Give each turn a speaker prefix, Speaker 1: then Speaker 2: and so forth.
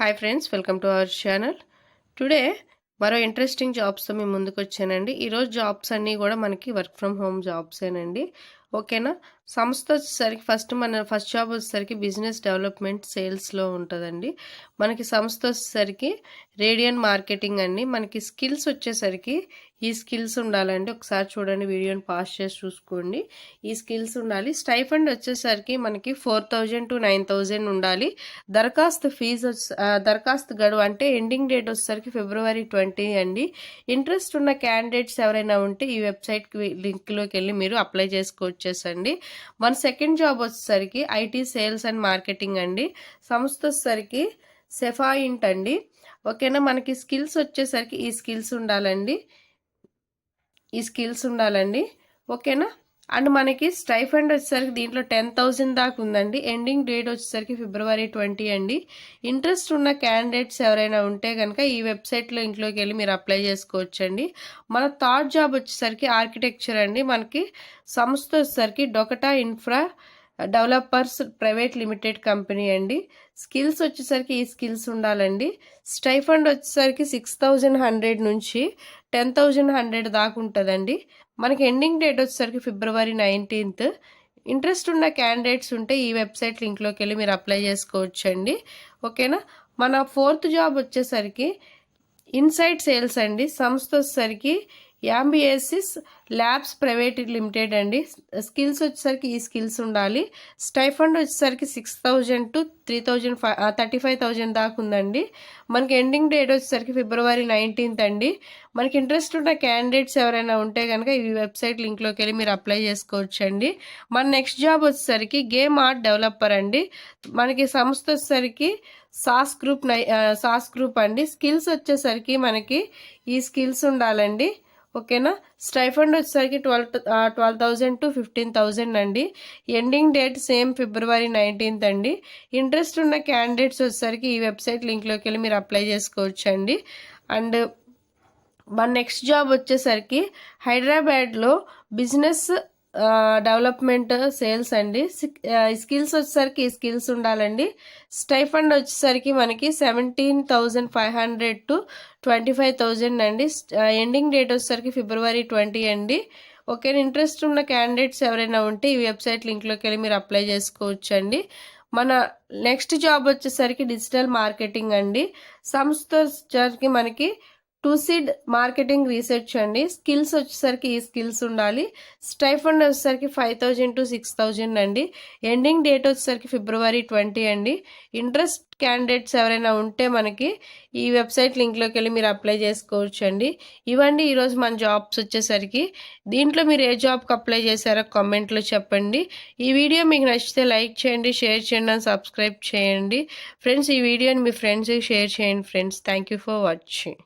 Speaker 1: Hi friends welcome to our channel today మరో interesting జాబ్స్తో మేము ముందుకు వచ్చానండి. ఈరోజు జాబ్స్ అన్నీ కూడా మనకి వర్క్ ఫ్రమ్ హోమ్ జాబ్సేనండి ఓకేనా సంస్థ వచ్చేసరికి ఫస్ట్ మన ఫస్ట్ జాబ్ వచ్చేసరికి బిజినెస్ డెవలప్మెంట్ సేల్స్లో ఉంటుందండి. మనకి సంస్థ వచ్చేసరికి రేడియన్ మార్కెటింగ్ అండి. మనకి స్కిల్స్ వచ్చేసరికి ఈ స్కిల్స్ ఉండాలండి. ఒకసారి చూడండి వీడియోని పాస్ చేసి చూసుకోండి. ఈ స్కిల్స్ ఉండాలి. స్టైఫండ్ వచ్చేసరికి మనకి four thousand to nine thousand ఉండాలి. దరఖాస్తు ఫీజు దరఖాస్తు గడువు అంటే ఎండింగ్ డేట్ వచ్చేసరికి ఫిబ్రవరి ట్వంటీ అండి. ఇంట్రెస్ట్ ఉన్న క్యాండిడేట్స్ ఎవరైనా ఉంటే ఈ వెబ్సైట్కి లింక్లోకి వెళ్ళి మీరు అప్లై చేసుకోవచ్చేసండి మన సెకండ్ జాబ్ వచ్చేసరికి ఐటీ సేల్స్ అండ్ మార్కెటింగ్ అండి. సంస్థ వచ్చేసరికి సెఫాయింట్ అండి. ఓకేనా? మనకి స్కిల్స్ వచ్చేసరికి ఈ స్కిల్స్ ఉండాలండి. ఈ స్కిల్స్ ఉండాలండి. ఓకేనా? అండ్ మనకి స్టైఫండ్ వచ్చేసరికి దీంట్లో టెన్ థౌజండ్ దాకా ఉందండి. ఎండింగ్ డేట్ వచ్చేసరికి ఫిబ్రవరి ట్వంటీ అండి. ఇంట్రెస్ట్ ఉన్న క్యాండిడేట్స్ ఎవరైనా ఉంటే కనుక ఈ వెబ్సైట్లో ఇంట్లోకి వెళ్ళి మీరు అప్లై చేసుకోవచ్చండి. మన థర్డ్ జాబ్ వచ్చేసరికి ఆర్కిటెక్చర్ అండి. మనకి సంస్థ వచ్చేసరికి డొకటా infra developers private limited company అండి. స్కిల్స్ వచ్చేసరికి ఈ స్కిల్స్ ఉండాలండి. స్టైఫండ్ వచ్చేసరికి సిక్స్ థౌజండ్ హండ్రెడ్ నుంచి టెన్ థౌజండ్ హండ్రెడ్ దాకా ఉంటుందండి. మనకి ఎండింగ్ డేట్ వచ్చేసరికి ఫిబ్రవరి నైన్టీన్త్. ఇంట్రెస్ట్ ఉన్న క్యాండిడేట్స్ ఉంటే ఈ వెబ్సైట్ లింక్లోకి వెళ్ళి మీరు అప్లై చేసుకోవచ్చండి. ఓకేనా? మన ఫోర్త్ జాబ్ వచ్చేసరికి ఇన్సైడ్ సేల్స్ అండి. సంస్థ వచ్చేసరికి యాంబిఎసిస్ ల్యాబ్స్ ప్రైవేట్ లిమిటెడ్ అండి. స్కిల్స్ వచ్చేసరికి ఈ స్కిల్స్ ఉండాలి. స్టైఫండ్ వచ్చేసరికి six thousand to three thousand five thirty five thousand దాకా ఉందండి. మనకి ఎండింగ్ డేట్ వచ్చేసరికి ఫిబ్రవరి నైన్టీన్త్ అండి. మనకి ఇంట్రెస్ట్ ఉన్న క్యాండిడేట్స్ ఎవరైనా ఉంటే కనుక ఈ వెబ్సైట్ లింక్లోకి వెళ్ళి మీరు అప్లై చేసుకోవచ్చు అండి మన నెక్స్ట్ జాబ్ వచ్చేసరికి గేమ్ ఆర్ట్ డెవలపర్ అండి. మనకి సంస్థ వచ్చేసరికి సాస్ గ్రూప్ నై సాస్ గ్రూప్ అండి. స్కిల్స్ వచ్చేసరికి మనకి ఈ స్కిల్స్ ఉండాలండి. ఓకేనా? స్టైఫండ్ వచ్చేసరికి twelve twelve thousand to fifteen thousand అండి. Ending date same February nineteenth అండి. ఇంట్రెస్ట్ ఉన్న క్యాండిడేట్స్ వచ్చేసరికి ఈ వెబ్సైట్ లింక్లోకి వెళ్ళి మీరు అప్లై చేసుకోవచ్చు అండి అండ్ మన నెక్స్ట్ జాబ్ వచ్చేసరికి హైదరాబాద్లో బిజినెస్ డెవలప్మెంట్ సేల్స్ అండి. స్కిల్స్ వచ్చేసరికి ఈ స్కిల్స్ ఉండాలండి. స్టైఫండ్ వచ్చేసరికి మనకి seventeen thousand five hundred to twenty five thousand అండి. ఎండింగ్ డేట్ వచ్చేసరికి ఫిబ్రవరి ట్వంటీ అండి. ఓకే ఇంట్రెస్ట్ ఉన్న క్యాండిడేట్స్ ఎవరైనా ఉంటే ఈ వెబ్సైట్ లింక్లోకి వెళ్ళి మీరు అప్లై చేసుకోవచ్చు అండి మన నెక్స్ట్ జాబ్ వచ్చేసరికి డిజిటల్ మార్కెటింగ్ అండి. సంస్థ వచ్చేసరికి మనకి టూ సీడ్ మార్కెటింగ్ రీసెర్చ్ అండి. స్కిల్స్ వచ్చేసరికి ఈ స్కిల్స్ ఉండాలి. స్టైఫండ్ వచ్చేసరికి five thousand to six thousand అండి. ఎండింగ్ డేట్ వచ్చేసరికి ఫిబ్రవరి ట్వంటీ అండి. ఇంట్రెస్ట్ క్యాండిడేట్స్ ఎవరైనా ఉంటే మనకి ఈ వెబ్సైట్ లింక్లోకి వెళ్ళి మీరు అప్లై చేసుకోవచ్చు అండి. ఇవ్వండి ఈరోజు మన జాబ్స్ వచ్చేసరికి. దీంట్లో మీరు ఏ జాబ్కి అప్లై చేశారో కామెంట్లో చెప్పండి. ఈ వీడియో మీకు నచ్చితే లైక్ చేయండి షేర్ చేయండి సబ్స్క్రైబ్ చేయండి. ఫ్రెండ్స్ ఈ వీడియోని మీ ఫ్రెండ్స్కి షేర్ చేయండి ఫ్రెండ్స్. Thank for watching.